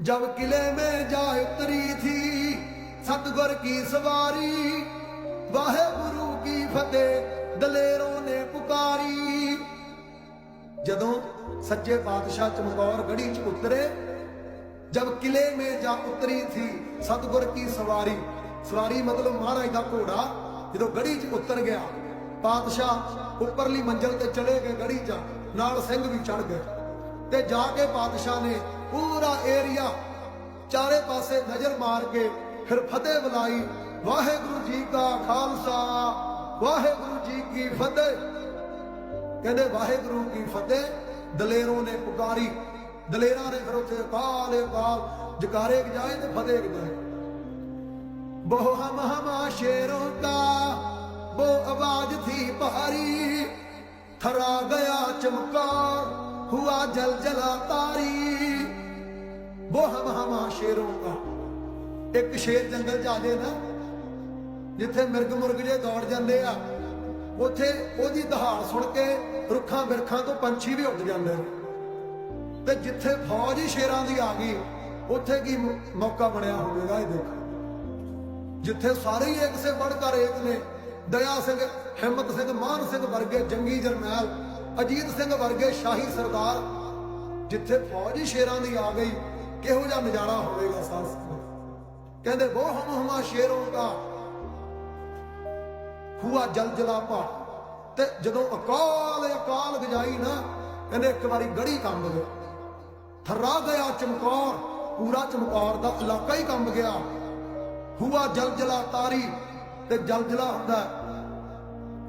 जब किले में जा उतरी थी सतगुर की सवारी वाहे गुरु की फतेह दलेरों ने पुकारी ਜਦੋਂ ਸੱਚੇ ਪਾਤਸ਼ਾਹ ਚਮਕੌਰ ਗੜੀ ਚ ਉਤਰੇ ਜਦ ਕਿਲੇ ਮੇ ਜਾ ਉਤਰੀ ਥੀ ਸਤਗੁਰ ਕੀ ਸਵਾਰੀ ਸਵਾਰੀ ਮਤਲਬ ਮਹਾਰਾਜ ਦਾ ਘੋੜਾ ਜਦੋਂ ਗੜੀ ਚ ਉਤਰ ਗਿਆ ਪਾਤਸ਼ਾਹ ਉੱਪਰਲੀ ਮੰਜ਼ਲ ਤੇ ਚਲੇ ਗਏ ਗੜੀ ਚ ਨਾਲ ਸਿੰਘ ਵੀ ਚੜ ਗਏ ਤੇ ਜਾ ਕੇ ਪਾਤਸ਼ਾਹ ਨੇ ਪੂਰਾ ਏਰੀਆ ਚਾਰੇ ਪਾਸੇ ਨਜ਼ਰ ਮਾਰ ਕੇ ਫਿਰ ਫਤਿਹ ਬੁਲਾਈ ਵਾਹਿਗੁਰੂ ਜੀ ਕਾ ਖਾਲਸਾ ਵਾਹਿਗੁਰੂ ਜੀ ਕੀ ਫਤਿਹ ਕਹਿੰਦੇ ਵਾਹਿਗੁਰੂ ਕੀ ਫਤਿਹ ਦਲੇਰੋਂ ਨੇ ਪੁਕਾਰੀ ਦਲੇਰਾਂ ਨੇ ਫਿਰ ਉੱਥੇ ਅਕਾਲ ਅਕਾਲ ਜਕਾਰੇ ਗਜਾਏ ਤੇ ਫਤਿਹ ਗਜਾਏ ਬਹੁ ਹਮ ਹਮਾ ਸ਼ੇਰੋਂ का वो आवाज थी भारी थरा गया चमकार हुआ जल जला तारी वो हम हमा शेरों का ਇੱਕ ਸ਼ੇਰ ਜੰਗਲ ਚ ਆ ਜੇ ਨਾ ਜਿੱਥੇ ਮਿਰਗ ਮੁਰਗ ਜੇ ਦੌੜ ਜਾਂਦੇ ਆ ਉੱਥੇ ਉਹਦੀ ਦਹਾੜ ਸੁਣ ਕੇ ਰੁੱਖਾਂ ਬਿਰਖਾਂ ਤੋਂ ਪੰਛੀ ਵੀ ਉੱਡ ਜਾਂਦੇ ਨੇ ਤੇ ਜਿੱਥੇ ਫੌਜ ਹੀ ਸ਼ੇਰਾਂ ਦੀ ਆ ਗਈ ਉੱਥੇ ਕੀ ਮ- ਮੌਕਾ ਬਣਿਆ ਹੋਵੇਗਾ ਇਹ ਦੇਖੋ ਜਿੱਥੇ ਸਾਰੇ ਹੀ ਇੱਕ ਸੇ ਵੱਧ ਕਰ ਇੱਕ ਨੇ ਦਇਆ ਸਿੰਘ ਹਿੰਮਤ ਸਿੰਘ ਮਾਨ ਸਿੰਘ ਵਰਗੇ ਜੰਗੀ ਜਰਨੈਲ ਅਜੀਤ ਸਿੰਘ ਵਰਗੇ ਸ਼ਾਹੀ ਸਰਦਾਰ ਜਿੱਥੇ ਫੌਜ ਹੀ ਸ਼ੇਰਾਂ ਦੀ ਆ ਗਈ ਕਿਹੋ ਜਿਹਾ ਨਜ਼ਾਰਾ ਹੋਵੇਗਾ ਸਾਸ ਕਹਿੰਦੇ ਬਹੁ ਹਮ ਹਮਾ ਸ਼ੇਰੋਂ ਦਾ ਹੁਆ ਜਲ ਜਲਾਪਾ ਤੇ ਜਦੋਂ ਅਕਾਲ ਅਕਾਲ ਗਜਾਈ ਨਾ, ਕਹਿੰਦੇ ਇੱਕ ਵਾਰੀ ਗੜੀ ਕੰਬ ਗਈ ਥਰਾ ਗਿਆ ਚਮਕੌਰ, ਪੂਰਾ ਚਮਕੌਰ ਦਾ ਇਲਾਕਾ ਹੀ ਕੰਬ ਗਿਆ। ਹੂਆ ਜਲ ਜਲਾ ਤਾਰੀ, ਤੇ ਜਲ ਜਲਾ ਹੁੰਦਾ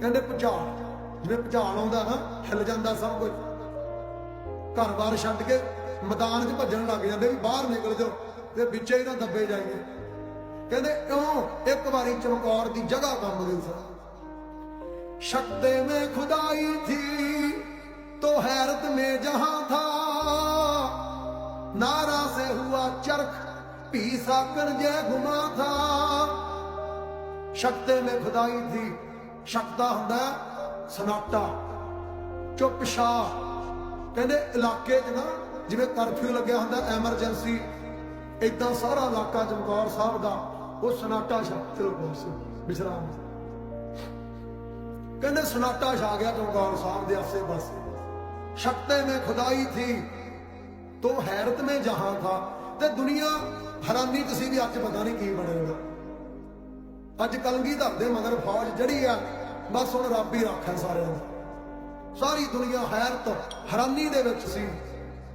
ਕਹਿੰਦੇ ਭੁਚਾਲ, ਜਿਵੇਂ ਭੁਚਾਲ ਆਉਂਦਾ ਨਾ, ਹਿੱਲ ਜਾਂਦਾ ਸਭ ਕੁਝ ਘਰ-ਬਾਰ ਛੱਡ ਕੇ ਮੈਦਾਨ 'ਚ ਭੱਜਣ ਲੱਗ ਜਾਂਦੇ ਵੀ ਬਾਹਰ ਨਿਕਲ ਜਾਓ ਤੇ ਵਿੱਚੇ ਹੀ ਨਾ ਦੱਬੇ ਜਾਈਏ ਕਹਿੰਦੇ ਇਉਂ ਇੱਕ ਵਾਰੀ ਚਮਕੌਰ ਦੀ ਜਗ੍ਹਾ ਕੰਬ ਗਈ ਸੀ शक्ते में खुदाई थी तो हैरत में जहां था नारा से हुआ चरख पी साकर जय घुमा था शक्ते में खुदाई थी ਸ਼ਕਤਾ ਹੁੰਦਾ ਹੈ ਸਨਾਟਾ ਚੁੱਪ ਸ਼ਾਹ ਕਹਿੰਦੇ ਇਲਾਕੇ 'ਚ ਨਾ ਜਿਵੇਂ ਕਰਫਿਊ ਲੱਗਿਆ ਹੁੰਦਾ, ਐਮਰਜੈਂਸੀ ਇਦਾਂ ਸਾਰਾ ਇਲਾਕਾ ਚਮਕੌਰ ਸਾਹਿਬ ਦਾ, ਉਹ ਸਨਾਟਾ ਸ਼ਾਹ ਚਲੋ ਬਸ ਵਿਸ਼ਰਾਮ। ਕਹਿੰਦੇ ਸਨਾਟਾ ਛਾ ਗਿਆ ਚਮਕੌਰ ਸਾਹਿਬ ਦੇ ਆਸੇ ਪਾਸੇ। ਸ਼ਕਤੇ ਮੇ ਖੁਦਾਈ ਥੀ, ਤੋ ਹੈਰਤ ਮੇ ਜਹਾਂ ਥਾ। ਤੇ ਦੁਨੀਆ ਹੈਰਾਨੀ ਚ ਸੀ ਵੀ ਅੱਜ ਪਤਾ ਨਹੀਂ ਕੀ ਬਣੇਗਾ। ਅੱਜ ਕਲਗੀਧਰ ਦੇ ਮਗਰ ਫੌਜ ਜੜੀ ਆ, ਬਸ ਹੁਣ ਰੱਬ ਹੀ ਰੱਖੇ ਸਾਰਿਆਂ ਨੂੰ। ਸਾਰੀ ਦੁਨੀਆ ਹੈਰਤ, ਹੈਰਾਨੀ ਦੇ ਵਿੱਚ ਸੀ।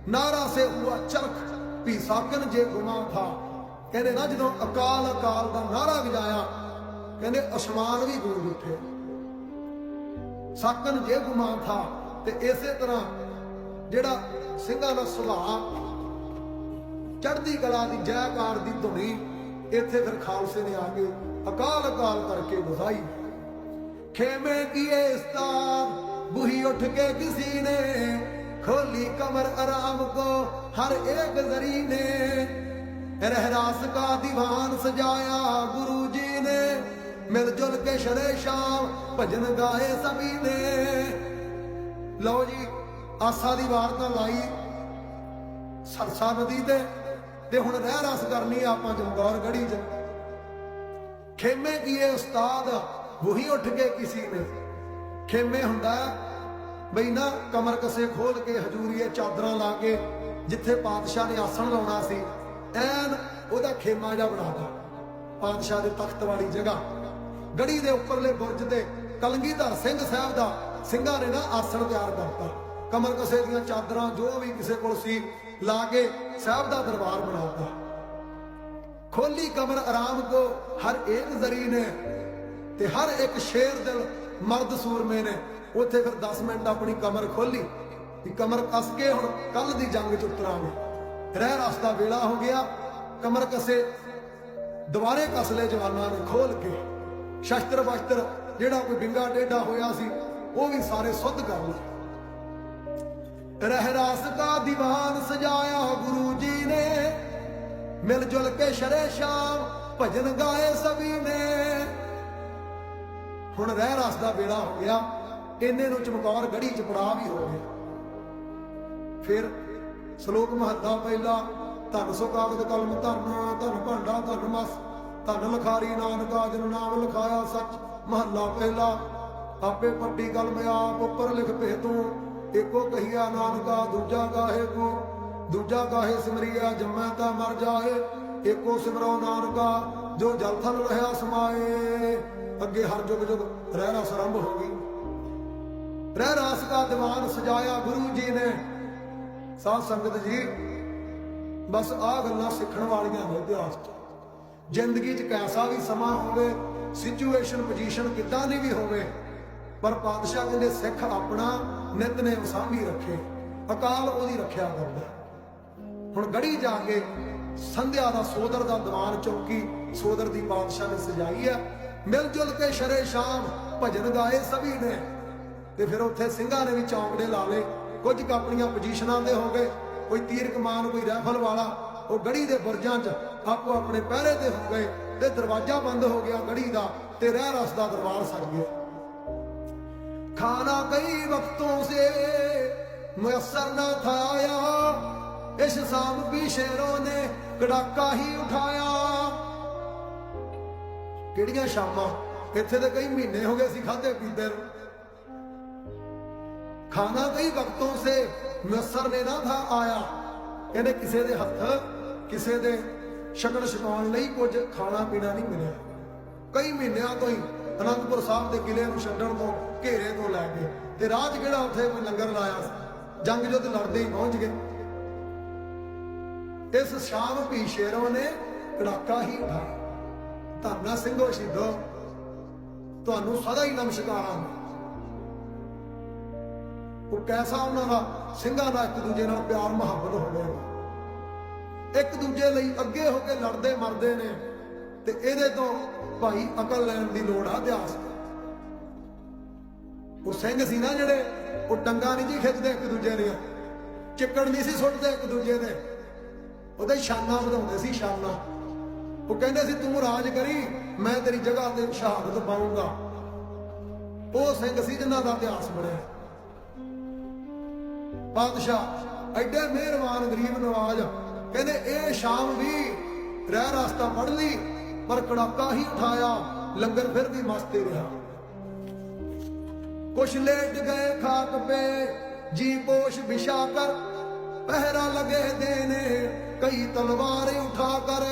ਨਾਰਾ ਸੇ ਹੁਆ ਚਰਖ ਵੀ ਸਾਕਨ ਜੇ ਗੁਨਾ ਥਾ। ਕਹਿੰਦੇ, ਨਾ ਜਦੋਂ ਅਕਾਲ ਅਕਾਲ ਦਾ ਨਾਰਾ ਵਜਾਇਆ, ਕਹਿੰਦੇ, ਅਸਮਾਨ ਵੀ ਗੂੰਜ ਉੱਠੇ ਸਾਕਨ ਜੇ ਗੁਮਾ ਥਾ ਤੇ ਇਸੇ ਤਰ੍ਹਾਂ ਜਿਹੜਾ ਸਿੰਘਾਂ ਦਾ ਸੁਭਾਅ, ਚੜ੍ਹਦੀ ਕਲਾ ਦੀ ਜੈਕਾਰ ਦੀ ਧੁਨੀ, ਇੱਥੇ ਫਿਰ ਖਾਲਸੇ ਨੇ ਆ ਕੇ ਅਕਾਲ ਅਕਾਲ ਕਰਕੇ ਵਧਾਈ। ਖੇਮੇ ਕੀਏ ਇਸਤਾਰ ਬੁਹੀ ਉੱਠ ਕੇ ਕਿਸੇ ਨੇ ਖੋਲੀ ਕਮਰ ਆਰਾਮ ਕੋ ਹਰ ਇੱਕ ਜ਼ਰੀ ਨੇ ਰਹਿਰਾਸ का दीवान सजाया गुरु जी ने मिलजुल के शरे शाम भजन गाए सभी ने ਲਓ ਜੀ ਆਸਾ ਦੀ ਵਾਰਤਾ ਲਾਈ ਸਰਸਾ ਨਦੀ ਤੇ ਤੇ ਹੁਣ ਰਹਿ ਰਸ ਕਰਨੀ ਆ ਆਪਾਂ ਜੰਗੌਰ ਗੜੀ 'ਚ ਖੇਮੇ ਕੀਏ ਉਸਤਾਦ ਵਹੀ ਉੱਠ ਕੇ ਕਿਸੇ ਨੇ ਖੇਮੇ ਹੁੰਦਾ ਬਈ ਨਾ ਕਮਰ ਕਸੇ ਖੋਲ ਕੇ ਹਜੂਰੀਏ ਚਾਦਰਾਂ ਲਾ ਕੇ ਜਿੱਥੇ ਪਾਤਸ਼ਾਹ ਨੇ ਆਸਣ ਲਾਉਣਾ ਸੀ, ਐਨ ਉਹਦਾ ਖੇਮਾ ਜਿਹਾ ਬਣਾਤਾ ਪਾਤਸ਼ਾਹ ਦੇ ਤਖਤ ਵਾਲੀ ਜਗ੍ਹਾ। ਗੜੀ ਦੇ ਉੱਪਰਲੇ ਬੁਰਜ ਤੇ ਕਲਗੀਧਰ ਸਿੰਘ ਸਾਹਿਬ ਦਾ ਸਿੰਘਾਂ ਨੇ ਨਾ ਆਸਣ ਤਿਆਰ ਕਰਤਾ। ਕਮਰ ਕਸੇ ਦੀਆਂ ਚਾਦਰਾਂ ਜੋ ਵੀ ਕਿਸੇ ਕੋਲ ਸੀ, ਲਾ ਕੇ ਸਾਹਿਬ ਦਾ ਦਰਬਾਰ ਬਣਾਤਾ। ਖੋਲੀ ਕਮਰ ਆਰਾਮ ਕੋ ਹਰ ਇੱਕ ਜ਼ਰੀ ਨੇ ਤੇ ਹਰ ਇੱਕ ਸ਼ੇਰ ਦਿਲ ਮਰਦ ਸੂਰਮੇ ਨੇ। ਉੱਥੇ ਫਿਰ 10 ਮਿੰਟ ਆਪਣੀ ਕਮਰ ਖੋਲੀ ਕਿ ਕਮਰ ਕੱਸ ਕੇ ਹੁਣ ਕੱਲ ਦੀ ਜੰਗ ਚ ਉਤਰਾਂਗੇ। ਰਹਿ ਰਸਤਾ ਵੇਲਾ ਹੋ ਗਿਆ, ਕਮਰ ਕਸੇ, ਦੁਬਾਰੇ ਕਸ ਲਏ ਜਵਾਨਾਂ ਨੇ ਖੋਲ ਕੇ। ਸ਼ਸਤਰ ਵਸਤਰ, ਜਿਹੜਾ ਕੋਈ ਬਿੰਗਾ ਟੇਢਾ ਹੋਇਆ ਸੀ, ਉਹ ਵੀ ਸਾਰੇ ਸੁੱਧ ਕਰ ਲਏ। ਰਹਿਰਾਸ ਦਾ ਦੀਵਾਨ ਸਜਾਇਆ ਗੁਰੂ ਜੀ ਨੇ, ਮਿਲ ਜੁਲ ਕੇ ਸ਼ਰੇ ਸ਼ਾਮ ਭਜਨ ਗਾਏ ਸਭੀ ਨੇ। ਹੁਣ ਰਹਿ ਰਸ ਦਾ ਵੇਲਾ ਹੋ ਗਿਆ ਇੰਨੇ ਨੂੰ ਚਮਕੌਰ ਗੜੀ ਚ ਪੜਾ ਵੀ ਹੋ ਗਿਆ। ਫਿਰ ਸ਼ਲੋਕ ਮਹੱਲਾ ਪਹਿਲਾ, ਧਨ ਸੋ ਕਾਗਦ ਕਲਮ ਧਰਨਾ ਧਨ ਭਾਂਡਾ, ਧਨ ਮਸ, ਧਨ ਲਖਾਰੀ ਨਾਨਕਾ ਜਨ ਨਾਮ ਲਿਖਾਇਆ ਸੱਚ। ਮਹੱਲਾ ਪਹਿਲਾ, ਆਪੇ ਪੱਟੀ ਕਲਮ ਆਪ ਉੱਪਰ ਲਿਖ ਭੇ ਤੂੰ ਏਕੋ ਕਹੀਆ ਨਾਨਕਾ, ਦੂਜਾ ਗਾਹੇ ਕੋ। ਦੂਜਾ ਗਾਹੇ ਸਿਮਰਿਆ, ਜੰਮੈ ਤਾਂ ਮਰ ਜਾਏ। ਏਕੋ ਸਿਮਰੋ ਨਾਨਕਾ, ਜੋ ਜਲ ਥਲ ਰਹਾ ਸਮਾਏ। ਅੱਗੇ ਹਰ ਜੁਗ ਜੁਗ ਰਹਿਣਾ ਰਸ ਹੋ ਗਈ। ਰਹਿ ਰਾਸ ਦਾ ਦੀਵਾਨ ਸਜਾਇਆ ਗੁਰੂ ਜੀ ਨੇ। ਸਾਧ ਸੰਗਤ ਜੀ, ਬਸ ਆਹ ਗੱਲਾਂ ਸਿੱਖਣ ਵਾਲੀਆਂ ਨੇ ਇਤਿਹਾਸ 'ਚ। ਜ਼ਿੰਦਗੀ 'ਚ ਕੈਸਾ ਵੀ ਸਮਾਂ ਹੋਵੇ ਸਿਚੁਏਸ਼ਨ ਪੋਜੀਸ਼ਨ ਕਿੱਦਾਂ ਦੀ ਵੀ ਹੋਵੇ, ਪਰ ਪਾਤਸ਼ਾਹ ਕਹਿੰਦੇ ਸਿੱਖ ਆਪਣਾ ਨਿਤਨੇਮ ਸਾਂਭੀ ਰੱਖੇ, ਅਕਾਲ ਉਹਦੀ ਰੱਖਿਆ ਕਰਦਾ। ਹੁਣ ਗੜੀ ਜਾ ਕੇ ਸੰਧਿਆ ਦਾ ਸੋਦਰ ਦਾ ਦੀਵਾਨ ਚੌਕੀ ਸੋਦਰ ਦੀ ਪਾਤਸ਼ਾਹ ਨੇ ਸਜਾਈ ਹੈ। ਮਿਲ ਜੁਲ ਕੇ ਸ਼ਰੇ ਸ਼ਾਮ, ਭਜਨ ਗਾਏ ਸਭੀ ਨੇ। ਤੇ ਫਿਰ ਉੱਥੇ ਸਿੰਘਾਂ ਨੇ ਵੀ ਚੌਂਕੜੇ ਲਾ ਲਏ। ਕੁਝ ਆਪਣੀਆਂ ਪੋਜੀਸ਼ਨਾਂ ਦੇ ਹੋ ਗਏ। ਕੋਈ ਤੀਰ ਕਮਾਨ, ਕੋਈ ਰੈਫਲ ਵਾਲਾ, ਉਹ ਗੜੀ ਦੇ ਬੁਰਜਾਂ 'ਚ ਆਪੋ ਆਪਣੇ ਪਹਿਰੇ ਤੇ ਹੋ ਗਏ ਤੇ ਦਰਵਾਜ਼ਾ ਬੰਦ ਹੋ ਗਿਆ ਗੜੀ ਦਾ ਤੇ ਰਹਿ ਰਸ ਦਾ ਦਰਬਾਰ ਸਜ ਗਿਆ। ਖਾਣਾ ਕਈ ਵਕਤੋਂ ਸੇ ਮੁਯਸਰ ਨਾ ਥਾਇਆ। ਇਸ ਸ਼ਾਮ ਵੀ ਸ਼ੇਰੋ ਨੇ ਕੜਾਕਾ ਹੀ ਉਠਾਇਆ। ਕਿਹੜੀਆਂ ਸ਼ਾਮਾਂ? ਇੱਥੇ ਤੇ ਕਈ ਮਹੀਨੇ ਹੋ ਗਏ ਸੀ ਖਾਦੇ ਪੀਂਦੇ ਨੂੰ। ਖਾਣਾ ਕਈ ਵਕਤੋਂ ਸੇ ਮੁਯਸਰ ਨੇ ਨਾ ਥਾ ਆਇਆ। ਕਹਿੰਦੇ ਕਿਸੇ ਦੇ ਹੱਥ, ਕਿਸੇ ਦੇ ਸ਼ਕਲ ਛਕਾਉਣ ਲਈ ਕੁਝ ਖਾਣਾ ਪੀਣਾ ਨਹੀਂ ਮਿਲਿਆ। ਕਈ ਮਹੀਨਿਆਂ ਤੋਂ ਹੀ ਅਨੰਦਪੁਰ ਸਾਹਿਬ ਦੇ ਕਿਲੇ ਨੂੰ ਛੱਡਣ ਤੋਂ ਘੇਰੇ ਤੋਂ ਲੈ ਕੇ ਤੇ ਰਾਜ ਕਿਹੜਾ ਉੱਥੇ ਕੋਈ ਲੰਗਰ ਲਾਇਆ ਸੀ? ਜੰਗ ਜੁੱਧ ਲੜਦੇ ਹੀ ਪਹੁੰਚ ਗਏ। ਇਸ ਸ਼ਾਮ ਵੀ ਸ਼ੇਰੋਂ ਨੇ ਕੜਾਕਾ ਹੀ ਉਠਾਇਆ। ਧਰਨਾ ਸਿੰਘੋ ਸ਼ਹੀਦੋ, ਤੁਹਾਨੂੰ ਸਦਾ ਹੀ ਨਮਸਕਾਰਾਂ। ਉਹ ਕੈਸਾ ਉਹਨਾਂ ਦਾ? ਸਿੰਘਾਂ ਦਾ ਇੱਕ ਦੂਜੇ ਨਾਲ ਪਿਆਰ, ਮੁਹੱਬਤ ਹੋਵੇਗਾ ਇੱਕ ਦੂਜੇ ਲਈ ਅੱਗੇ ਹੋ ਕੇ ਲੜਦੇ ਮਰਦੇ ਨੇ ਤੇ ਇਹਦੇ ਤੋਂ ਭਾਈ ਅਕਲ ਲੈਣ ਦੀ ਲੋੜ ਆ ਇਤਿਹਾਸ ਉਹ ਸਿੰਘ ਸੀ ਨਾ ਜਿਹੜੇ, ਉਹ ਟੰਗਾ ਨਹੀਂ ਜੀ ਖਿੱਚਦੇ ਇੱਕ ਦੂਜੇ ਦੀਆਂ। ਚਿੱਕੜ ਨਹੀਂ ਸੀ ਸੁੱਟਦੇ ਇੱਕ ਦੂਜੇ ਦੇ। ਉਹਦੇ ਸ਼ਾਨਾਂ ਵਧਾਉਂਦੇ ਸੀ ਸ਼ਾਨਾਂ ਉਹ ਕਹਿੰਦੇ ਸੀ, ਤੂੰ ਰਾਜ ਕਰੀ, ਮੈਂ ਤੇਰੀ ਜਗ੍ਹਾ ਤੇ ਸ਼ਹਾਦਤ ਪਾਉਂਗਾ ਉਹ ਸਿੰਘ ਸੀ ਜਿਨ੍ਹਾਂ ਦਾ ਇਤਿਹਾਸ ਬਣਿਆ। ਬਾਦਸ਼ਾਹ ਐਡੇ ਮਿਹਰਬਾਨ ਗਰੀਬ ਨਵਾਜ। ਕਹਿੰਦੇ ਇਹ ਸ਼ਾਮ ਵੀ ਰਹਿ ਰਸਤਾ ਪੜ ਲਈ ਪਰ ਕੜਾਕਾ ਹੀ ਉਠਾਇਆ ਲੰਗਰ ਫਿਰ ਵੀ ਮਸਤੇ ਰਿਹਾ। ਕੁਛ ਲੇਟ ਗਏ ਖਾਕ ਪੇ ਜੀ ਪੋਸ਼ ਵਿਛਾ ਕਰ ਪਹਿਰਾ ਲਗੇ ਦੇਨੇ ਕਈ ਤਲਵਾਰ ਉਠਾ ਕਰ।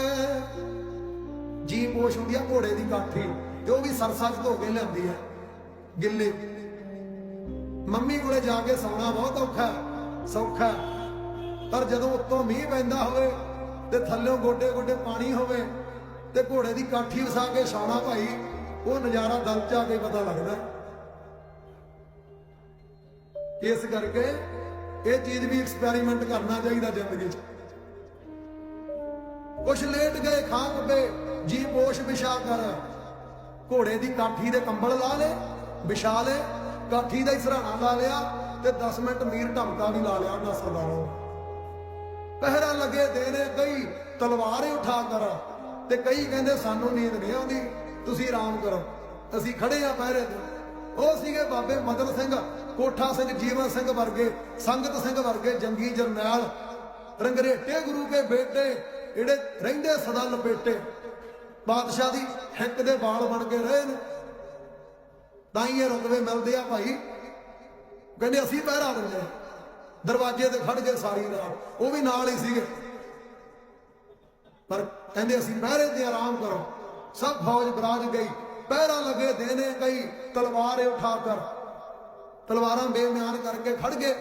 ਜੀ ਪੋਸ਼ ਹੁੰਦੀ ਆ ਘੋੜੇ ਦੀ ਕਾਠੀ ਤੇ ਉਹ ਵੀ ਸਰਸਾ ਚ ਧੋ ਕੇ ਲਿਆਂਦੀ ਹੈ ਗਿੱਲੇ। ਮੰਮੀ ਕੋਲੇ ਜਾ ਕੇ ਸੌਣਾ ਬਹੁਤ ਔਖਾ ਹੈ, ਸੌਖਾ ਪਰ ਜਦੋਂ ਉੱਤੋਂ ਮੀਂਹ ਪੈਂਦਾ ਹੋਵੇ ਤੇ ਥੱਲਿਓਂ ਗੋਡੇ ਗੋਡੇ ਪਾਣੀ ਹੋਵੇ ਤੇ ਘੋੜੇ ਦੀ ਕਾਠੀ ਵਸਾ ਕੇ ਸੌਣਾ ਭਾਈ, ਉਹ ਨਜ਼ਾਰਾ ਦਿਲ ਚ ਆ ਕੇ ਪਤਾ ਲੱਗਦਾ। ਇਸ ਕਰਕੇ ਇਹ ਚੀਜ਼ ਵੀ ਐਕਸਪੈਰੀਮੈਂਟ ਕਰਨਾ ਚਾਹੀਦਾ ਜ਼ਿੰਦਗੀ 'ਚ। ਕੁਛ ਲੇਟ ਗਏ ਖਾਕ ਪੇ ਜੀ ਪੋਸ਼ ਵਿਛਾ ਕਰ। ਘੋੜੇ ਦੀ ਕਾਠੀ ਦੇ ਕੰਬਲ ਲਾ ਲੇ ਵਿਛਾ ਲੈ ਕਾਠੀ ਦਾ ਹੀ ਸਰਾਣਾ ਲਾ ਲਿਆ ਤੇ 10 ਮਿੰਟ ਮੀਰ ਢਮਕਾ ਵੀ ਲਾ ਲਿਆ ਉਹਨਾਂ ਸਰਦਾਰਾਂ ਪਹਿਰਾ ਲੱਗੇ ਦੇਨੇ ਕਈ, ਤਲਵਾਰ ਉਠਾ ਕਰ। ਤੇ ਕਈ ਕਹਿੰਦੇ ਸਾਨੂੰ ਨੀਂਦ ਨਹੀਂ ਆਉਂਦੀ, ਤੁਸੀਂ ਆਰਾਮ ਕਰੋ। ਅਸੀਂ ਖੜੇ ਆ ਪਹਿਰੇ ਤੇ। ਉਹ ਸੀਗੇ ਬਾਬੇ ਮਦਰ ਸਿੰਘ, ਕੋਠਾ ਸਿੰਘ, ਜੀਵਨ ਸਿੰਘ ਵਰਗੇ, ਸੰਗਤ ਸਿੰਘ ਵਰਗੇ, ਜੰਗੀ ਜਰਨੈਲ, ਰੰਗਰੇਟੇ ਗੁਰੂ ਕੇ ਬੇਟੇ, ਜਿਹੜੇ ਰਹਿੰਦੇ ਸਦਾ ਲਪੇਟੇ। ਬਾਦਸ਼ਾਹ ਦੀ ਹਿੱਕ ਦੇ ਵਾਲ ਬਣ ਕੇ ਰਹੇ ਨੇ। ਤਾਂ ਹੀ ਇਹ ਰੁਤਬੇ ਮਿਲਦੇ ਆ ਭਾਈ। ਕਹਿੰਦੇ ਅਸੀਂ ਪਹਿਰਾ ਦਿੰਦੇ ਹਾਂ। ਦਰਵਾਜ਼ੇ ਤੇ ਖੜ ਗਏ ਸਾਰੀ ਰਾਤ। ਉਹ ਵੀ ਨਾਲ ਹੀ ਸੀਗੇ। ਪਰ ਕਹਿੰਦੇ ਅਸੀਂ ਪਹਿਰੇ ਤੇ ਆਰਾਮ ਕਰੋ। ਸਭ ਫੌਜ ਬਰਾਜ ਗਈ। ਪਹਿਰਾ ਲਗੇ ਦੇਨੇ ਗਈ ਤਲਵਾਰ ਉਠਾ ਕਰ। ਤਲਵਾਰਾਂ ਬੇਮਿਆਨ ਕਰਕੇ ਖੜ ਗਏ।